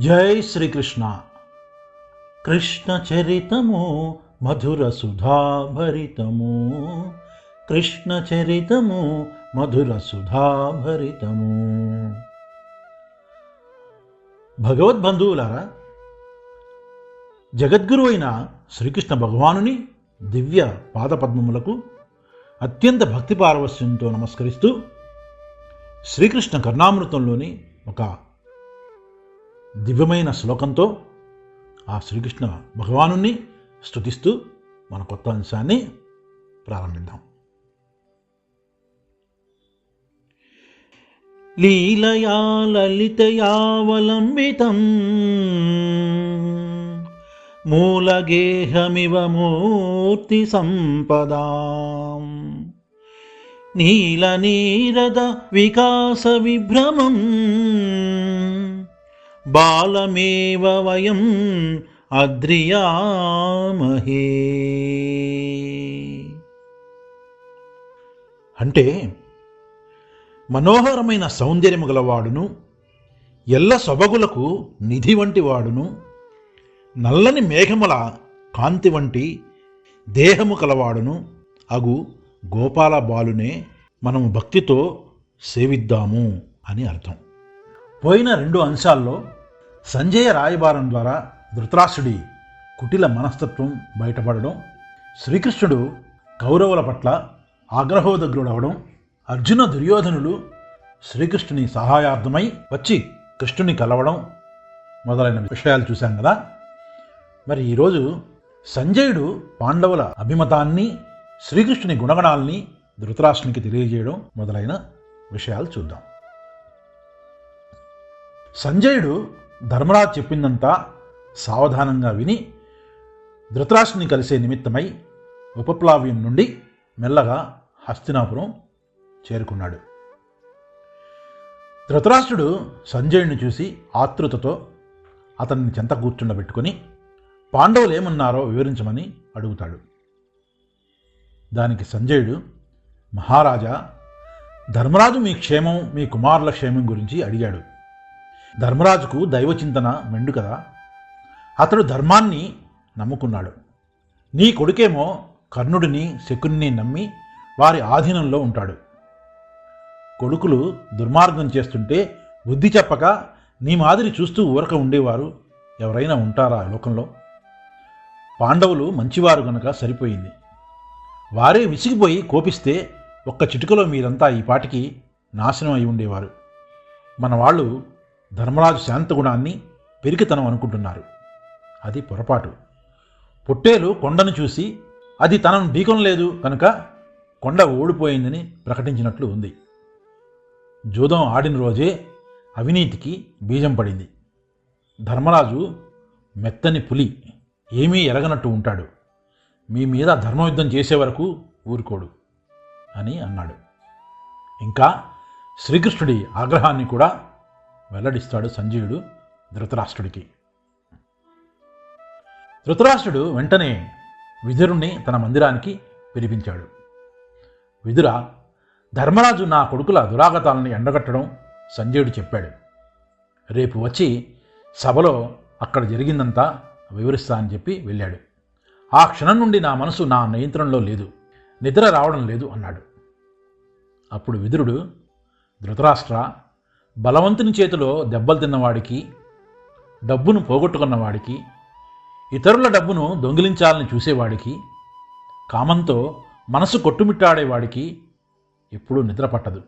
జై శ్రీకృష్ణ. కృష్ణ చరితము మధుర సుధాభరితము కృష్ణ చరితము మధుర సుధాభరితము భగవద్బంధువులారా జగద్గురు అయిన శ్రీకృష్ణ భగవానుని దివ్య పాదపద్మములకు అత్యంత భక్తి పారవస్యంతో నమస్కరిస్తూ శ్రీకృష్ణ కర్ణామృతంలోని ఒక దివ్యమైన శ్లోకంతో ఆ శ్రీకృష్ణ భగవానుని స్తుతిస్తూ మన కొత్త అంశాన్ని ప్రారంభిద్దాం. లీలయా లలితయావలంబితం మూలగేహమివ మూర్తి సంపదా నీలనీరద వికాస విభ్రమం బాలమేవ వయం అద్రియామహే. అంటే మనోహరమైన సౌందర్యము గలవాడును ఎల్ల సొబగులకు నిధి వంటి వాడును నల్లని మేఘముల కాంతి వంటి దేహము కలవాడును అగు గోపాల బాలునే మనము భక్తితో సేవిద్దాము అని అర్థం. పోయిన రెండు అంశాల్లో సంజయ రాయబారం ద్వారా ధృతరాష్ట్రుడి కుటిల మనస్తత్వం బయటపడడం శ్రీకృష్ణుడు కౌరవుల పట్ల ఆగ్రహోదగ్రుడవడం అర్జున దుర్యోధనులు శ్రీకృష్ణుని సహాయార్థమై వచ్చి కృష్ణుని కలవడం మొదలైన విషయాలు చూశాం కదా. మరి ఈరోజు సంజయుడు పాండవుల అభిమతాన్ని శ్రీకృష్ణుని గుణగణాల్ని ధృతరాష్ట్రునికి తెలియజేయడం మొదలైన విషయాలు చూద్దాం. సంజయుడు ధర్మరాజు చెప్పిందంతా సావధానంగా విని ధృతరాష్ట్రుని కలిసే నిమిత్తమై ఉపప్లావ్యం నుండి మెల్లగా హస్తినాపురం చేరుకున్నాడు. ధృతరాష్ట్రుడు సంజయుడిని చూసి ఆతృతతో అతన్ని చెంత కూర్చుండబెట్టుకుని పాండవులు ఏమన్నారో వివరించమని అడుగుతాడు. దానికి సంజయుడు మహారాజా ధర్మరాజు మీ క్షేమం మీ కుమారుల క్షేమం గురించి అడిగాడు. ధర్మరాజుకు దైవచింతన మెండు కదా. అతడు ధర్మాన్ని నమ్ముకున్నాడు. నీ కొడుకేమో కర్ణుడిని శకుని నమ్మి వారి ఆధీనంలో ఉంటాడు. కొడుకులు దుర్మార్గం చేస్తుంటే బుద్ధి చెప్పక నీ మాదిరి చూస్తూ ఊరక ఉండేవారు ఎవరైనా ఉంటారా లోకంలో? పాండవులు మంచివారు గనక సరిపోయింది. వారే విసిగిపోయి కోపిస్తే ఒక్క చిటుకలో మీరంతా ఈ పాటికి నాశనం అయి ఉండేవారు. మన వాళ్ళు ధర్మరాజు శాంతగుణాన్ని పెరికితనం అనుకుంటున్నారు. అది పొరపాటు. పొట్టేలు కొండను చూసి అది తనను ఢీకొనలేదు కనుక కొండ ఓడిపోయిందని ప్రకటించినట్లు ఉంది. జూదం ఆడిన రోజే అవినీతికి బీజం పడింది. ధర్మరాజు మెత్తని పులి ఏమీ ఎరగనట్టు ఉంటాడు. మీ మీద ధర్మయుద్ధం చేసే వరకు ఊరుకోడు అని అన్నాడు. ఇంకా శ్రీకృష్ణుడి ఆగ్రహాన్ని కూడా వెల్లడిస్తాడు సంజయుడు ధృతరాష్ట్రుడికి. ధృతరాష్ట్రుడు వెంటనే విదురుణ్ణి తన మందిరానికి పిలిపించాడు. విదుర ధర్మరాజు నా కొడుకుల దురాగతాలను ఎండగట్టడం సంజయుడు చెప్పాడు. రేపు వచ్చి సభలో అక్కడ జరిగిందంతా వివరిస్తా అని చెప్పి వెళ్ళాడు. ఆ క్షణం నుండి నా మనసు నా నియంత్రణలో లేదు. నిద్ర రావడం లేదు అన్నాడు. అప్పుడు విదురుడు ధృతరాష్ట్ర బలవంతుని చేతిలో దెబ్బలు తిన్నవాడికి డబ్బును పోగొట్టుకున్నవాడికి ఇతరుల డబ్బును దొంగిలించాలని చూసేవాడికి కామంతో మనసు కొట్టుమిట్టాడేవాడికి ఎప్పుడూ నిద్ర పట్టదు.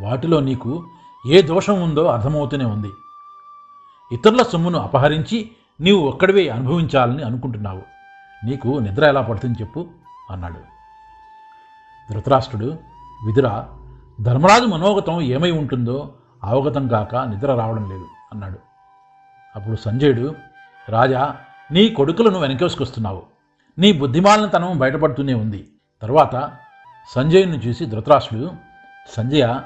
వాటిలో నీకు ఏ దోషం ఉందో అర్థమవుతూనే ఉంది. ఇతరుల సొమ్మును అపహరించి నీవు ఒక్కడివే అనుభవించాలని అనుకుంటున్నావు. నీకు నిద్ర ఎలా పడుతుంది చెప్పు అన్నాడు. ధృతరాష్ట్రుడు విదురా ధర్మరాజు మనోగతం ఏమై ఉంటుందో అవగతం కాక నిద్ర రావడం లేదు అన్నాడు. అప్పుడు సంజయుడు రాజా నీ కొడుకులను వెనకేసుకొస్తున్నావు. నీ బుద్ధిమాలినతనం బయటపడుతూనే ఉంది. తర్వాత సంజయుని చూసి ధృతరాష్ట్రుడు సంజయ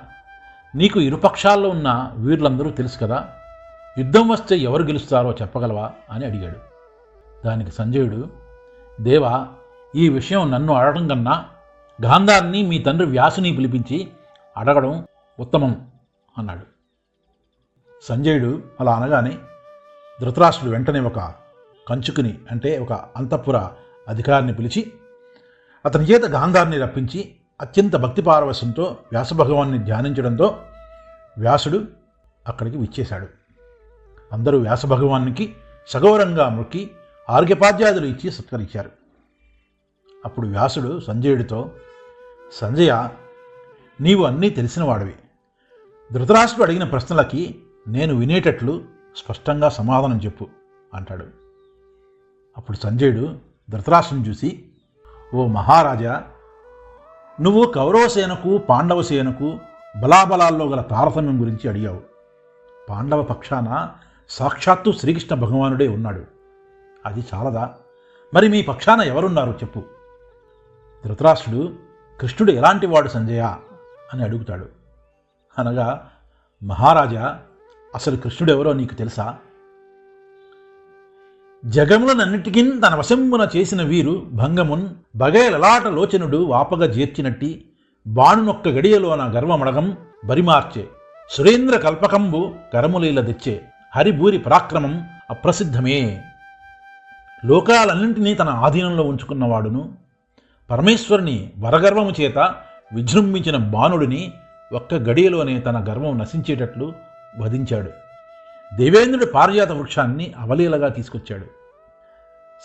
నీకు ఇరుపక్షాల్లో ఉన్న వీరులందరూ తెలుసు కదా యుద్ధం వస్తే ఎవరు గెలుస్తారో చెప్పగలవా అని అడిగాడు. దానికి సంజయుడు దేవా ఈ విషయం నన్ను అడగడం కన్నా గాంధారిని మీ తండ్రి వ్యాసుని పిలిపించి అడగడం ఉత్తమం అన్నాడు. సంజయుడు అలా అనగానే ధృతరాష్ట్రుడు వెంటనే ఒక కంచుకుని అంటే ఒక అంతఃపుర అధికారిని పిలిచి అతని చేత గాంధారిని రప్పించి అత్యంత భక్తి పారవశంతో వ్యాసభగవాన్ని ధ్యానించడంతో వ్యాసుడు అక్కడికి విచ్చేశాడు. అందరూ వ్యాసభగవానికి సగౌరంగా మొక్కి ఆర్ఘ్యపాద్యాదులు ఇచ్చి సత్కరించారు. అప్పుడు వ్యాసుడు సంజయుడితో సంజయ నీవు అన్నీ తెలిసినవాడివి. ధృతరాష్ట్రుడు అడిగిన ప్రశ్నలకి నేను వినేటట్లు స్పష్టంగా సమాధానం చెప్పు అంటాడు. అప్పుడు సంజయుడు ధృతరాష్ట్రుని చూసి ఓ మహారాజా నువ్వు కౌరవసేనకు పాండవసేనకు బలాబలాల్లో గల తారతమ్యం గురించి అడిగావు. పాండవ పక్షాన సాక్షాత్తు శ్రీకృష్ణ భగవానుడే ఉన్నాడు. అది చాలదా? మరి మీ పక్షాన ఎవరున్నారు చెప్పు. ధృతరాష్ట్రుడు కృష్ణుడు ఎలాంటి వాడు సంజయ? అని అడుగుతాడు. అనగా మహారాజా అసలు కృష్ణుడు ఎవరో నీకు తెలుసా? జగములనన్నిటికీ తన వశంబున చేసిన వీరు భంగమున్ బగయలలాట లోచనుడు వాపగా చేర్చినట్టి బాణునొక్క గడియలోన గర్వమడగం బరిమార్చే సురేంద్ర కల్పకంబు కరములీల తెచ్చే హరిభూరి పరాక్రమం అప్రసిద్ధమే. లోకాలన్నింటినీ తన ఆధీనంలో ఉంచుకున్నవాడును పరమేశ్వరుని వరగర్వము చేత విజృంభించిన బాణుడిని ఒక్క గడియలోనే తన గర్వం నశించేటట్లు వధించాడు. దేవేంద్రుడి పారిజాత వృక్షాన్ని అవలీలగా తీసుకొచ్చాడు.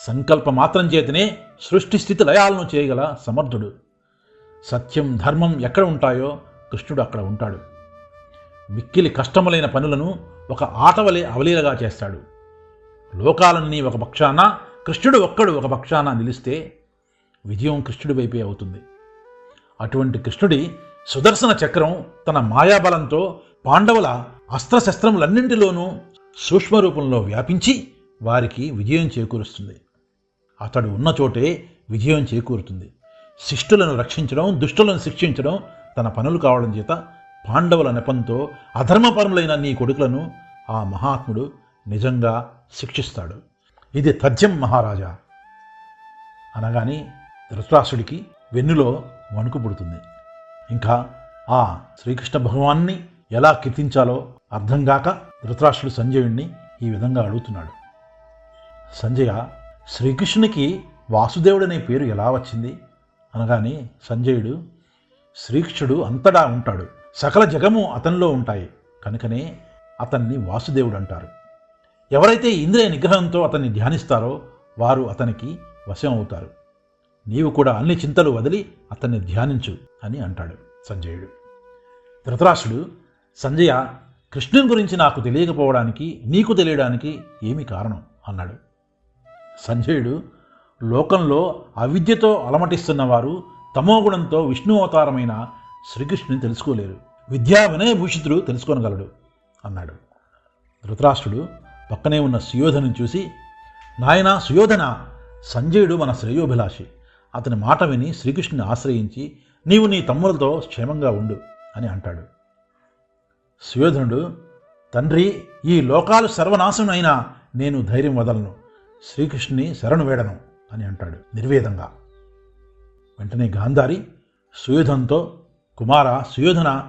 సంకల్ప మాత్రం చేతనే సృష్టి స్థితి లయాలను చేయగల సమర్థుడు. సత్యం ధర్మం ఎక్కడ ఉంటాయో కృష్ణుడు అక్కడ ఉంటాడు. మిక్కిలి కష్టములైన పనులను ఒక ఆటవలే అవలీలగా చేస్తాడు. లోకాలన్నీ ఒక పక్షాన కృష్ణుడు ఒక్కడు ఒక పక్షాన నిలిస్తే విజయం కృష్ణుడి వైపే అవుతుంది. అటువంటి కృష్ణుడి సుదర్శన చక్రం తన మాయాబలంతో పాండవుల అస్త్రశస్త్రములన్నింటిలోనూ సూక్ష్మ రూపంలో వ్యాపించి వారికి విజయం చేకూరుస్తుంది. అతడు ఉన్న చోటే విజయం చేకూరుతుంది. శిష్టులను రక్షించడం దుష్టులను శిక్షించడం తన పనులు కావడం చేత పాండవుల నెపంతో అధర్మపరులైన నీ కొడుకులను ఆ మహాత్ముడు నిజంగా శిక్షిస్తాడు. ఇది తథ్యం మహారాజా. అనగానే ధృతరాసుడికి వెన్నులో వణుకు పుడుతుంది. ఇంకా ఆ శ్రీకృష్ణ భగవాన్ని ఎలా కీర్తించాలో అర్థం కాక ధృతరాష్ట్రుడు సంజయుణ్ణి ఈ విధంగా అడుగుతున్నాడు. సంజయ శ్రీకృష్ణునికి వాసుదేవుడనే పేరు ఎలా వచ్చింది? అనగానే సంజయుడు శ్రీకృష్ణుడు అంతటా ఉంటాడు. సకల జగము అతనిలో ఉంటాయి. కనుకనే అతన్ని వాసుదేవుడు అంటారు. ఎవరైతే ఇంద్రియ నిగ్రహంతో అతన్ని ధ్యానిస్తారో వారు అతనికి వశం అవుతారు. నీవు కూడా అన్ని చింతలు వదిలి అతన్ని ధ్యానించు అని అంటాడు సంజయుడు. ధృతరాష్ట్రుడు సంజయ కృష్ణుని గురించి నాకు తెలియకపోవడానికి నీకు తెలియడానికి ఏమి కారణం? అన్నాడు. సంజయుడు లోకంలో అవిద్యతో అలమటిస్తున్న వారు తమోగుణంతో విష్ణు అవతారమైన శ్రీకృష్ణుని తెలుసుకోలేరు. విద్యా వినయభూషితుడు తెలుసుకోనగలడు అన్నాడు. ధృతరాష్ట్రుడు పక్కనే ఉన్న సుయోధను చూసి నాయనా సుయోధన సంజయుడు మన శ్రేయోభిలాషి. అతని మాట విని శ్రీకృష్ణుని ఆశ్రయించి నీవు నీ తమ్ములతో క్షేమంగా ఉండు అని అంటాడు. సుయోధనుడు తండ్రి ఈ లోకాలు సర్వనాశనం అయినా నేను ధైర్యం వదలను. శ్రీకృష్ణుని శరణు వేడను అని అంటాడు నిర్వేదంగా. వెంటనే గాంధారి సుయోధంతో కుమార సుయోధన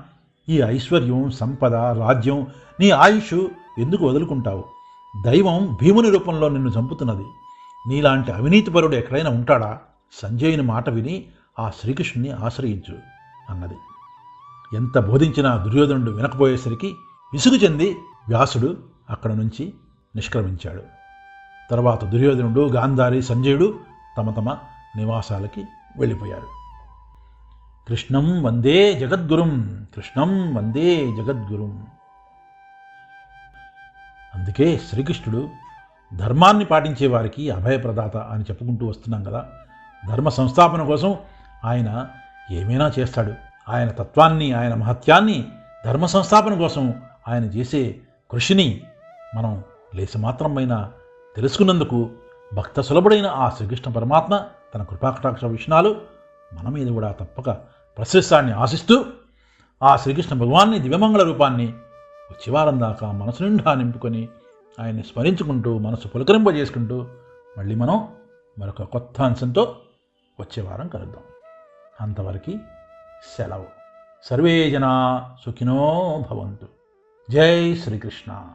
ఈ ఐశ్వర్యం సంపద రాజ్యం నీ ఆయుష్ ఎందుకు వదులుకుంటావు? దైవం భీముని రూపంలో నిన్ను చంపుతున్నది. నీలాంటి అవినీతిపరుడు ఎక్కడైనా ఉంటాడా? సంజయుని మాట విని ఆ శ్రీకృష్ణుని ఆశ్రయించు అన్నది. ఎంత బోధించినా దుర్యోధనుడు వినకపోయేసరికి విసుగు చెంది వ్యాసుడు అక్కడ నుంచి నిష్క్రమించాడు. తర్వాత దుర్యోధనుడు గాంధారి సంజయుడు తమ తమ నివాసాలకి వెళ్ళిపోయారు. కృష్ణం వందే జగద్గురుం కృష్ణం వందే జగద్గురుం. అందుకే శ్రీకృష్ణుడు ధర్మాన్ని పాటించే వారికి అభయప్రదాత అని చెప్పుకుంటూ వస్తున్నాం కదా. ధర్మ సంస్థాపన కోసం ఆయన ఏమైనా చేస్తాడు. ఆయన తత్వాన్ని ఆయన మహత్యాన్ని ధర్మ సంస్థాపన కోసం ఆయన చేసే కృషిని మనం లేసమాత్రమైన తెలుసుకున్నందుకు భక్త సులభుడైన ఆ శ్రీకృష్ణ పరమాత్మ తన కృపాకటాక్ష విషయాలు మన మీద కూడా తప్పక ప్రశస్తాన్ని ఆశిస్తూ ఆ శ్రీకృష్ణ భగవాన్ని దివ్యమంగళ రూపాన్ని ఉచ్చివారం దాకా మనసు నిండా నింపుకొని ఆయన్ని స్మరించుకుంటూ మనసు పులకరింపజేసుకుంటూ మళ్ళీ మనం మరొక కొత్త అంశంతో వచ్చే వారం కలుద్దాం. అంతవరకు సెలవు. సర్వే జనా సుఖినో భవంతు. జై శ్రీకృష్ణ.